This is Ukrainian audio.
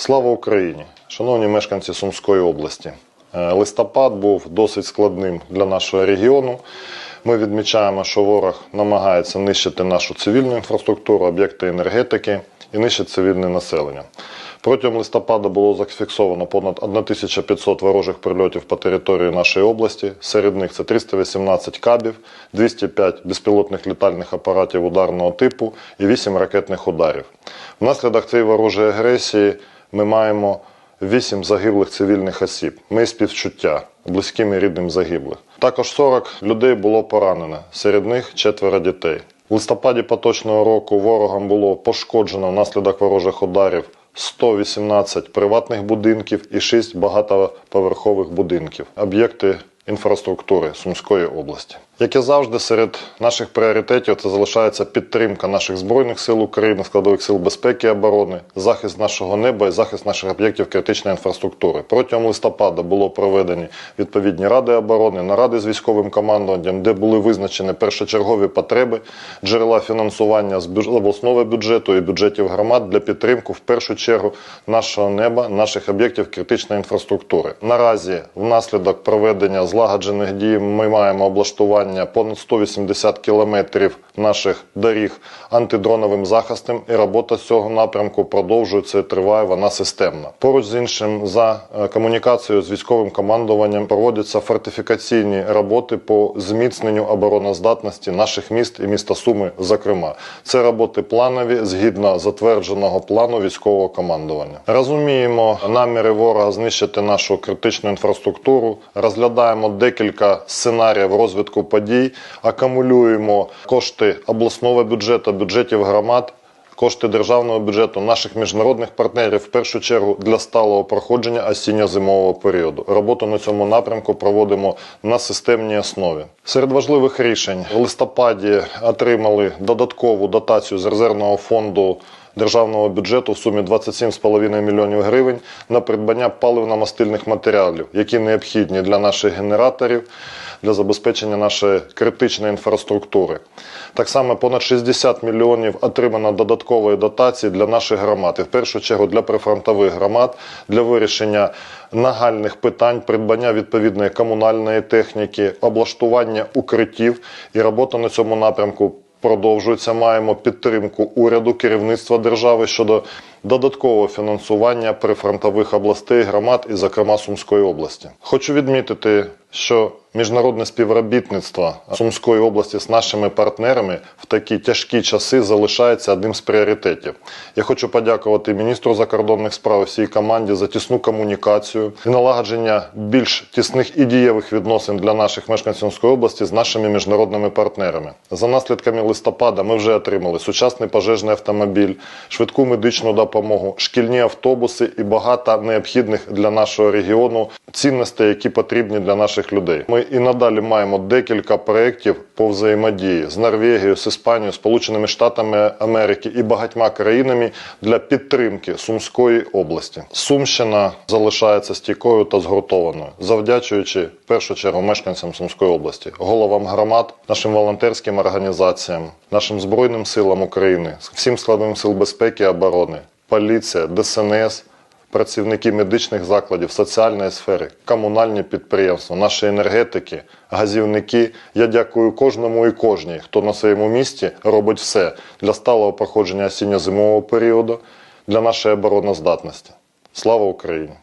Слава Україні! Шановні мешканці Сумської області. Е, Листопад був досить складним для нашого регіону. Ми відмічаємо, що ворог намагається нищити нашу цивільну інфраструктуру, об'єкти енергетики і нищить цивільне населення. Протягом листопада було зафіксовано понад 1500 ворожих прильотів по території нашої області. Серед них це 318 кабів, 205 безпілотних літальних апаратів ударного типу і 8 ракетних ударів. Внаслідок цієї ворожої агресії ми маємо вісім загиблих цивільних осіб. Ми співчуття близьким і рідним загиблих. Також 40 людей було поранено, серед них четверо дітей. В листопаді поточного року ворогам було пошкоджено внаслідок ворожих ударів 118 приватних будинків і 6 багатоповерхових будинків, об'єкти інфраструктури Сумської області. Як і завжди, серед наших пріоритетів це залишається підтримка наших збройних сил України, складових сил безпеки і оборони, захист нашого неба і захист наших об'єктів критичної інфраструктури. Протягом листопада було проведені відповідні ради оборони, наради з військовим командуванням, де були визначені першочергові потреби, джерела фінансування з обласного бюджету і бюджетів громад для підтримки в першу чергу нашого неба, наших об'єктів критичної інфраструктури. Наразі, внаслідок проведення злагоджених дій, ми маємо облаштування понад 180 кілометрів наших доріг антидроновим захистом, і робота з цього напрямку продовжується і триває вона системно. Поруч з іншим, за е, комунікацією з військовим командуванням проводяться фортифікаційні роботи по зміцненню обороноздатності наших міст і міста Суми. Зокрема, це роботи планові згідно затвердженого плану військового командування. Розуміємо наміри ворога знищити нашу критичну інфраструктуру. Розглядаємо декілька сценаріїв розвитку подій, акумулюємо кошти обласного бюджету, бюджетів громад. Кошти державного бюджету наших міжнародних партнерів в першу чергу для сталого проходження осінньо-зимового періоду. Роботу на цьому напрямку проводимо на системній основі. Серед важливих рішень в листопаді отримали додаткову дотацію з резервного фонду державного бюджету в сумі 27,5 мільйонів гривень на придбання паливно-мастильних матеріалів, які необхідні для наших генераторів, для забезпечення нашої критичної інфраструктури. Так само понад 60 мільйонів отримано додаткової дотації для наших громад, і в першу чергу для прифронтових громад, для вирішення нагальних питань, придбання відповідної комунальної техніки, облаштування укриттів і робота на цьому напрямку продовжується. Маємо підтримку уряду, керівництва держави щодо додаткового фінансування прифронтових областей, громад і, зокрема, Сумської області. Хочу відмітити, що міжнародне співробітництво Сумської області з нашими партнерами в такі тяжкі часи залишається одним з пріоритетів. Я хочу подякувати міністру закордонних справ всій команді за тісну комунікацію і налагодження більш тісних і дієвих відносин для наших мешканців Сумської області з нашими міжнародними партнерами. За наслідками листопада ми вже отримали сучасний пожежний автомобіль, швидку медичну допомогу, шкільні автобуси і багато необхідних для нашого регіону цінностей, які потрібні для наших людей. Ми і надалі маємо декілька проєктів по взаємодії з Норвегією, з Іспанією, Сполученими Штатами Америки і багатьма країнами для підтримки Сумської області. Сумщина залишається стійкою та згуртованою, завдячуючи в першу чергу мешканцям Сумської області, головам громад, нашим волонтерським організаціям, нашим збройним силам України, всім складовим сил безпеки і оборони, поліція, ДСНС працівники медичних закладів, соціальної сфери, комунальні підприємства, наші енергетики, газівники. Я дякую кожному і кожній, хто на своєму місці робить все для сталого проходження осінньо-зимового періоду, для нашої обороноздатності. Слава Україні!